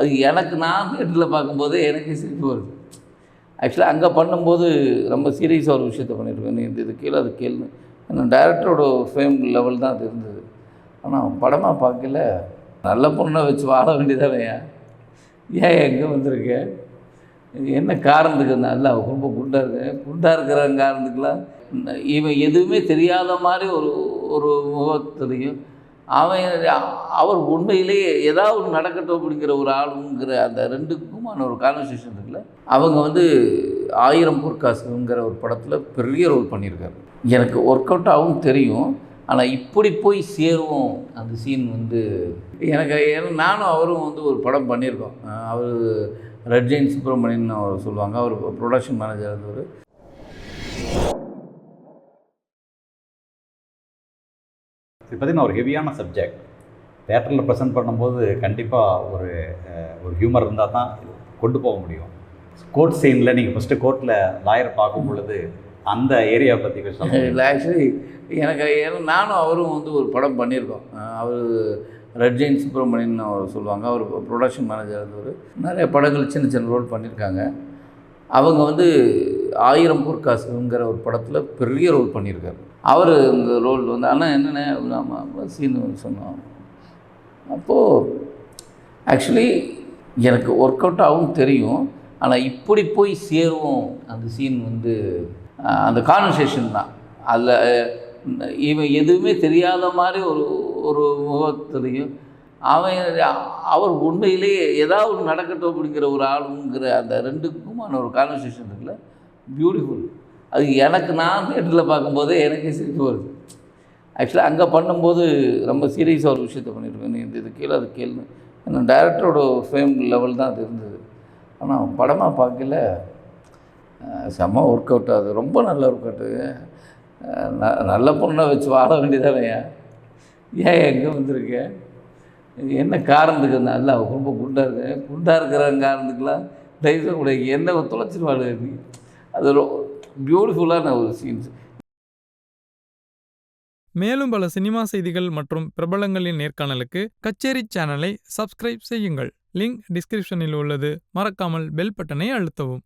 அது எனக்கு நான் தேட்டரில் பார்க்கும்போது எனக்கே சிரிப்பு வருது. ஆக்சுவலாக அங்கே பண்ணும்போது ரொம்ப சீரியஸாக ஒரு விஷயத்த பண்ணியிருக்கேன். நீ இது கீழே அது கீழே இன்னும் டேரக்டரோட ஃபேம் லெவல் தான் அது இருந்தது. ஆனால் படமாக பார்க்கல. நல்ல பொண்ணை வச்சு வாழ வேண்டியதானே? ஏன் எங்கே வந்திருக்க? என்ன காரணத்துக்கு நல்ல ரொம்ப குண்டாக இருக்கேன் குண்டாக இருக்கிற காரணத்துக்கெலாம் இவன் எதுவுமே தெரியாத மாதிரி ஒரு ஒரு முகத்துலையும் அவன் அவர் உண்மையிலேயே ஏதாவது ஒன்று நடக்கட்டும் அப்படிங்கிற ஒரு ஆளுங்கிற அந்த ரெண்டுக்குமான ஒரு கான்வர்சேஷன் இருக்குல்ல அவங்க வந்து ஆயிரம் பொற்காசுங்கிற ஒரு படத்தில் பெரிய ரோல் பண்ணியிருக்காரு. எனக்கு ஒர்க் அவுட் ஆகும் தெரியும் ஆனால் இப்படி போய் சேருவோம் அந்த சீன் வந்து எனக்கு ஏன்னா நானும் அவரும் வந்து ஒரு படம் பண்ணியிருக்கோம். அவர் ரெட்ஜெயின் சுப்பிரமணியன் அவர் சொல்லுவாங்க அவர் ப்ரொடக்ஷன் மேனேஜர் இருந்தவர். இது பார்த்தீங்கன்னா ஒரு ஹெவியான சப்ஜெக்ட் தேட்டரில் ப்ரெசென்ட் பண்ணும்போது கண்டிப்பாக ஒரு ஒரு ஹியூமர் இருந்தால் தான் கொண்டு போக முடியும். கோர்ட் சீனில் நீங்கள் ஃபஸ்ட்டு கோர்ட்டில் லாயரை பார்க்கும் பொழுது அந்த ஏரியாவை பற்றி பேசலாம் இல்லை ஆக்சுவலி எனக்கு ஏன்னா நானும் அவரும் வந்து ஒரு படம் பண்ணியிருக்கோம். அவர் ரெட்ஜெயின் சுப்பிரமணியன் அவர் சொல்லுவாங்க. அவர் ப்ரொடக்ஷன் மேனேஜர் இருந்தவர் நிறைய படங்கள் சின்ன சின்ன ரோல் பண்ணியிருக்காங்க. அவங்க வந்து ஆயிரம் பொற்காசுங்கிற ஒரு படத்தில் பெரிய ரோல் பண்ணியிருக்காரு. அவர் இந்த ரோல் வந்து ஆனால் என்னென்ன நம்ம சீன் சொன்னோம் அப்போது ஆக்சுவலி எனக்கு ஒர்க் அவுட் ஆகும் தெரியும். ஆனால் இப்படி போய் சேருவோம். அந்த சீன் வந்து அந்த கான்வர்சேஷன் தான். அதில் இவன் எதுவுமே தெரியாத மாதிரி ஒரு ஒரு முகத்துலையும் அவன் அவர் உண்மையிலேயே ஏதாவது ஒன்று நடக்கட்டும் அப்படிங்கிற ஒரு ஆளுங்கிற அந்த ரெண்டுக்குமான ஒரு கான்வர்சேஷன் இருக்குல்ல பியூட்டிஃபுல் அது எனக்கு நான் தேட்டரில் பார்க்கும்போது எனக்கே சிரிப்பு வருது. ஆக்சுவலாக அங்கே பண்ணும்போது ரொம்ப சீரியஸாக ஒரு விஷயத்த பண்ணியிருக்கேன். நீ இது கீழே அது கீழே என்ன டைரக்டரோட ஃபேம் லெவல் தான் அது இருந்தது. ஆனால் படமாக பார்க்கல. செம்ம ஒர்க் அவுட் அது ரொம்ப நல்ல ஒர்க் அவுட்டு நல்ல பொண்ணை வச்சு வாழ வேண்டியதானையா ஏன் எங்கே வந்திருக்கேன் என்ன காரணத்துக்கு நல்லா ரொம்ப குண்டாக இருக்கேன் குண்டாக இருக்கிற காரணத்துக்கெலாம் தயவுசெய்து கூட என்ன தொலைச்சிருவாள் நீ. அது பியூட்டிஃபுல்லான ஒரு சீன்ஸ் மேலும் பல சினிமா செய்திகள் மற்றும் பிரபலங்களின் நேர்காணலுக்கு கச்சேரி சேனலை சப்ஸ்கிரைப் செய்யுங்கள். லிங்க் டிஸ்கிரிப்ஷனில் உள்ளது. மறக்காமல் பெல் பட்டனை அழுத்தவும்.